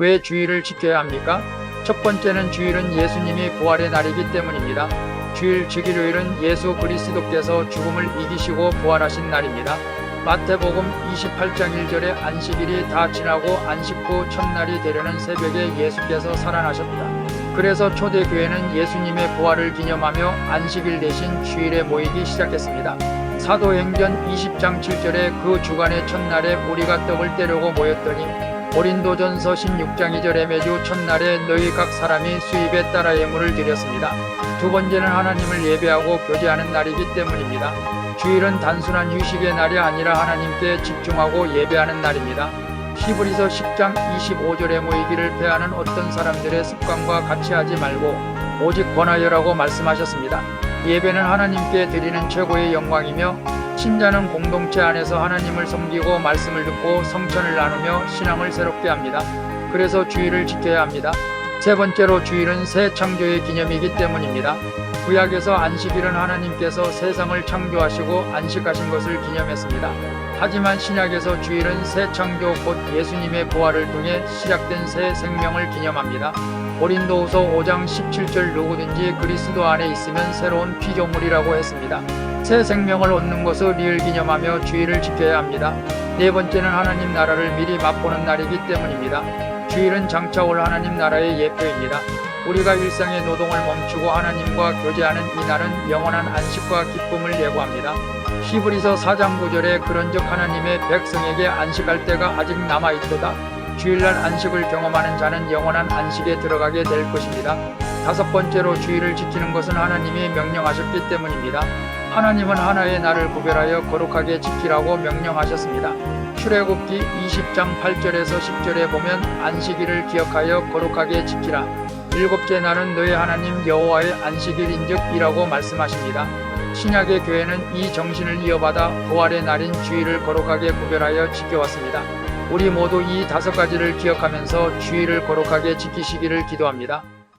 왜 주일을 지켜야 합니까? 첫 번째는 주일은 예수님이 부활의 날이기 때문입니다. 주일 주기요일은 예수 그리스도께서 죽음을 이기시고 부활하신 날입니다. 마태복음 28장 1절에 안식일이 다 지나고 안식 후 첫날이 되려는 새벽에 예수께서 살아나셨다. 그래서 초대교회는 예수님의 부활을 기념하며 안식일 대신 주일에 모이기 시작했습니다. 사도행전 20장 7절에 그 주간의 첫날에 우리가 떡을 떼려고 모였더니 고린도전서 16장 2절에 매주 첫날에 너희 각 사람이 수입에 따라 예물을 드렸습니다. 두 번째는 하나님을 예배하고 교제하는 날이기 때문입니다. 주일은 단순한 휴식의 날이 아니라 하나님께 집중하고 예배하는 날입니다. 히브리서 10장 25절에 모이기를 패하는 어떤 사람들의 습관과 같이 하지 말고 오직 권하여라고 말씀하셨습니다. 예배는 하나님께 드리는 최고의 영광이며 신자는 공동체 안에서 하나님을 섬기고 말씀을 듣고 성천을 나누며 신앙을 새롭게 합니다. 그래서 주일을 지켜야 합니다. 세 번째로 주일은 새 창조의 기념이기 때문입니다. 구약에서 안식일은 하나님께서 세상을 창조하시고 안식하신 것을 기념했습니다. 하지만 신약에서 주일은 새 창조 곧 예수님의 부활을 통해 시작된 새 생명을 기념합니다. 고린도후서 5장 17절 누구든지 그리스도 안에 있으면 새로운 피조물이라고 했습니다. 새 생명을 얻는 것을 리을 기념하며 주일을 지켜야 합니다. 네 번째는 하나님 나라를 미리 맛보는 날이기 때문입니다. 주일은 장차 올 하나님 나라의 예표입니다. 우리가 일상의 노동을 멈추고 하나님과 교제하는 이 날은 영원한 안식과 기쁨을 예고합니다. 히브리서 4장 9절에 그런즉 하나님의 백성에게 안식할 때가 아직 남아 있도다. 주일날 안식을 경험하는 자는 영원한 안식에 들어가게 될 것입니다. 다섯 번째로 주일을 지키는 것은 하나님이 명령하셨기 때문입니다. 하나님은 하나의 날을 구별하여 거룩하게 지키라고 명령하셨습니다. 출애굽기 20장 8절에서 10절에 보면 안식일을 기억하여 거룩하게 지키라. 일곱째 날은 너희 하나님 여호와의 안식일인즉이라고 말씀하십니다. 신약의 교회는 이 정신을 이어받아 부활의 날인 주일을 거룩하게 구별하여 지켜왔습니다. 우리 모두 이 다섯 가지를 기억하면서 주일을 거룩하게 지키시기를 기도합니다.